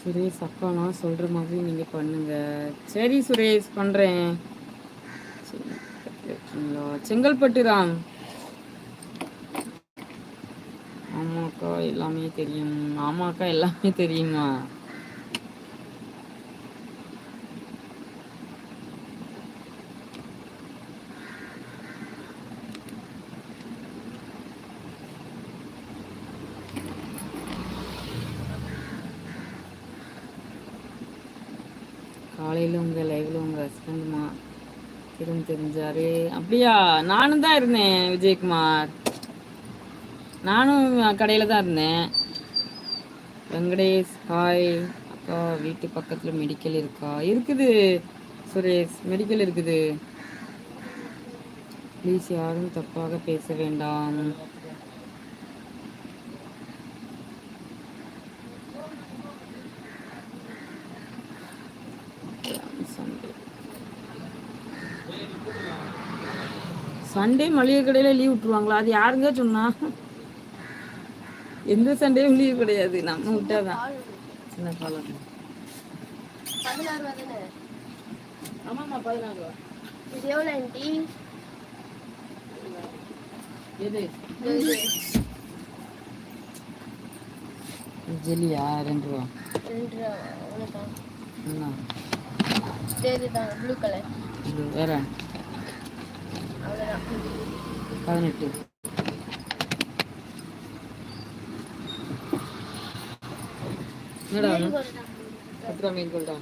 சுரேஷ் அக்கா நான் சொல்கிற மாதிரி நீங்கள் பண்ணுங்கள் சரி சுரேஷ் பண்ணுறேன் இருக்கீங்களா செங்கல்பட்டு ராம். ஆமாக்கா எல்லாமே தெரியும். ஆமாக்கா எல்லாமே தெரியுமா? காலையில் உங்கள் லைவில் உங்கள் ஹஸ்பண்ட்மா திரும்ப தெரிஞ்சாரு? அப்படியா? நானும் தான் இருந்தேன் விஜயகுமார். நானும் கடையில் தான் இருந்தேன். வெங்கடேஷ் ஹாய் அக்கா வீட்டு பக்கத்தில் மெடிக்கல் இருக்கா? இருக்குது சுரேஷ். மெடிக்கல் இருக்குது. ப்ளீஸ் யாரும் தப்பாக பேச வேண்டாம். சண்டே மளிகை கடையில் லீவ் விட்டுருவாங்களா? அது யாருங்க சொன்னா? எந்த சண்டேயும் லீவ் கிடையாது. நம்ம விட்டாதான். சின்ன காலம் ஆமாம்மா பதினாறு ரூபா. இது எவ்வளோ ஆண்டி எது? ஜெல்லியா? ரெண்டு ரூபா. ரெண்டு ரூபா அவ்வளோதான் என்ன? சரி தான் ப்ளூ கலர் வேற. பதினெட்டு. என்னடா? பத்து ரூபா மீன் கொள்டா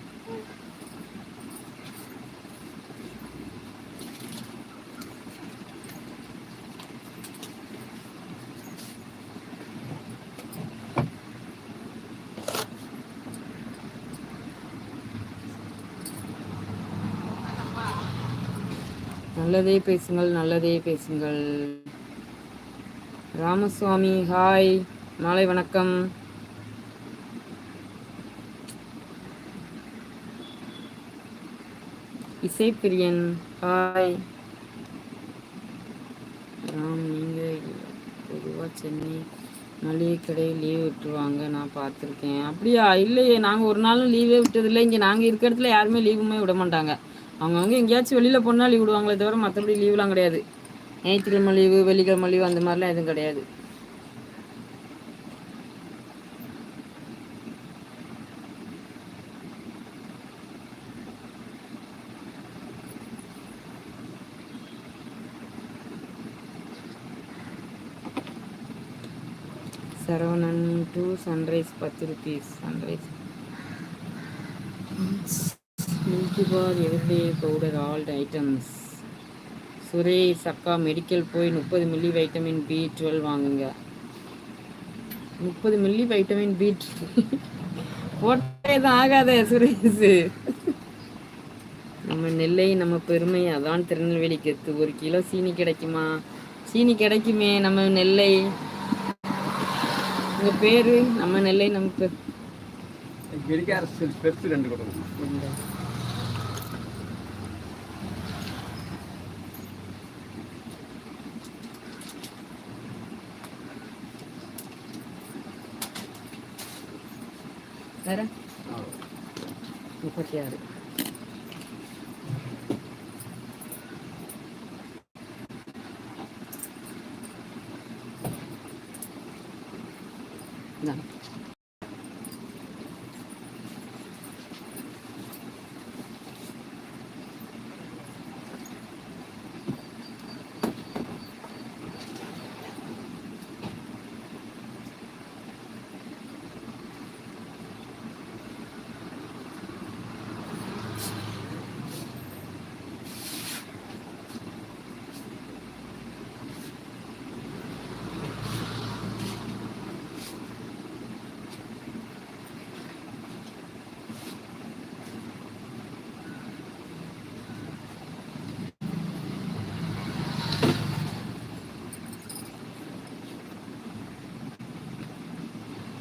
நல்லதே பேசுங்கள் நல்லதே பேசுங்கள். ராமசுவாமி ஹாய் மாலை வணக்கம். இசைப்பிரியன் ஹாய் ராம் நீங்கள் பொதுவாக சென்னை மளிகை கடையில் லீவ் விட்டுருவாங்க நான் பார்த்துருக்கேன். அப்படியா? இல்லையே நாங்கள் ஒரு நாளும் லீவே விட்டதில்லை. இங்கே நாங்கள் இருக்கிற இடத்துல யாருமே லீவுமே விட மாட்டாங்க. அவங்கவுங்க எங்கேயாச்சும் வெளியில் போனால் லீவ் விடுவாங்களே தவிர மற்றபடி லீவ்லாம் கிடையாது. ஞாயிற்றுக்கிழமை லீவு வெள்ளிக்கிழமை லீவு அந்த மாதிரிலாம் எதுவும் கிடையாது. சரவணன் டு சன்ரைஸ் பத்து rupees Sunrise milky bar everyday powder all items Suresh அக்கா மெடிக்கல் போய் முப்பது மில்லி வைட்டமின் பி டுவெல் வாங்குங்க. முப்பது மில்லி வைட்டமின் பி போட்டே தான் ஆகாத சுரேஷ். நம்ம நெல்லை நம்ம பெருமை அதான் திருநெல்வேலி கெத்து ஒரு கிலோ சீனி கிடைக்குமா? சீனி கிடைக்குமே நம்ம நெல்லை. உங்க பேரு? நம்ம நெல்லை நம்ம பேர் கெடிக்கார